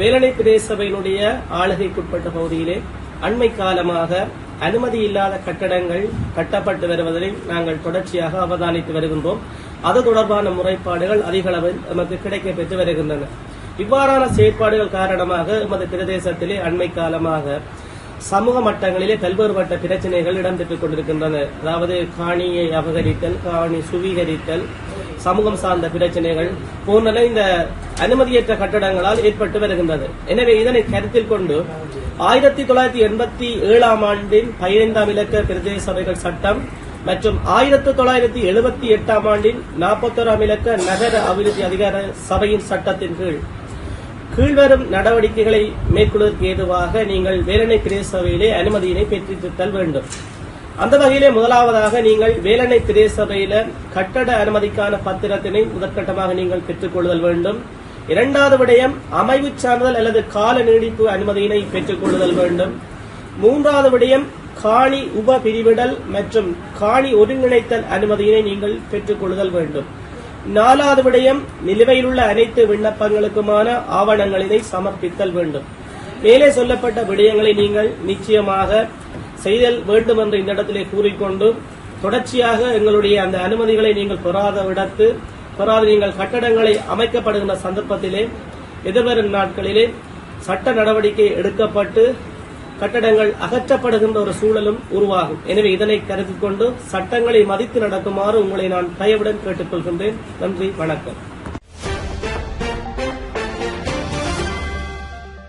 வேலணை பிரதேச சபையினுடைய ஆளுகைக்குட்பட்ட பகுதியிலே அண்மை காலமாக அனுமதி இல்லாத கட்டடங்கள் கட்டப்பட்டு வருவதை நாங்கள் தொடர்ச்சியாக அவதானித்து வருகின்றோம். அது தொடர்பான முறைப்பாடுகள் அதிக அளவில் நமக்கு கிடைக்கப்பெற்று வருகின்றன. இவ்வாறான செயற்பாடுகள் காரணமாக எமது பிரதேசத்திலே அண்மை காலமாக சமூக மட்டங்களிலே பல்வேறுபட்ட பிரச்சனைகள் இடம்பெற்றுக் கொண்டிருக்கின்றன. அதாவது காணியை அபகரித்தல் காணி சுவீகரித்தல் சமூகம் சார்ந்த பிரச்சனைகள் போன்ற இந்த அனுமதியற்ற கட்டடங்களால் ஏற்பட்டு வருகின்றது. எனவே இதனை கருத்தில் கொண்டு ஆயிரத்தி தொள்ளாயிரத்தி எண்பத்தி ஏழாம் ஆண்டின் பதினைந்தாம் இலக்க பிரதேச சபைகள் சட்டம் மற்றும் ஆயிரத்தி தொள்ளாயிரத்தி எழுபத்தி எட்டாம் ஆண்டின் நாற்பத்தோராம் இலக்க நகர அபிவிருத்தி அதிகார சபையின் சட்டத்தின் கீழ் கீழ்வரும் நடவடிக்கைகளை மேற்கொள்வதற்கு ஏதுவாக நீங்கள் வேலனை பிரதேச சபையிலே அனுமதியினை பெற்றுத்தல் வேண்டும். அந்த வகையிலே முதலாவதாக நீங்கள் வேலனை பிரதேச கட்டட அனுமதிக்கான பத்திரத்தினை முதற்கட்டமாக நீங்கள் பெற்றுக்கொள்ளுதல் வேண்டும். இரண்டாவது விடயம் அமைவு சான்றிதழ் அல்லது கால நீடிப்பு அனுமதியினை பெற்றுக்கொள்ளுதல் வேண்டும். மூன்றாவது விடயம் காணி உப பிரிவிடல் மற்றும் காணி ஒருங்கிணைத்தல் அனுமதியினை நீங்கள் பெற்றுக்கொள்ளுதல் வேண்டும். நாலாவது விடயம் நிலுவையில் உள்ள அனைத்து விண்ணப்பங்களுக்குமான ஆவணங்களினை சமர்ப்பித்தல் வேண்டும். மேலே சொல்லப்பட்ட விடயங்களை நீங்கள் நிச்சயமாக செய்தல் வேண்டும் என்று இந்த இடத்திலே கூறிக்கொண்டு தொடர்ச்சியாக எங்களுடைய அந்த அனுமதிகளை நீங்கள் பெறாத விடத்து பெறாத நீங்கள் கட்டடங்களை அமைக்கப்படுகின்ற சந்தர்ப்பத்திலே எதிர்வரும் நாட்களிலே சட்ட நடவடிக்கை எடுக்கப்பட்டு கட்டடங்கள் அகற்றப்படுகின்ற ஒரு சூழலும் உருவாகும். எனவே இதனை கருத்தில் கொண்டு சட்டங்களை மதித்து நடக்குமாறு உங்களை நான் தயவுடன் கேட்டுக்கொள்கின்றேன். நன்றி வணக்கம்.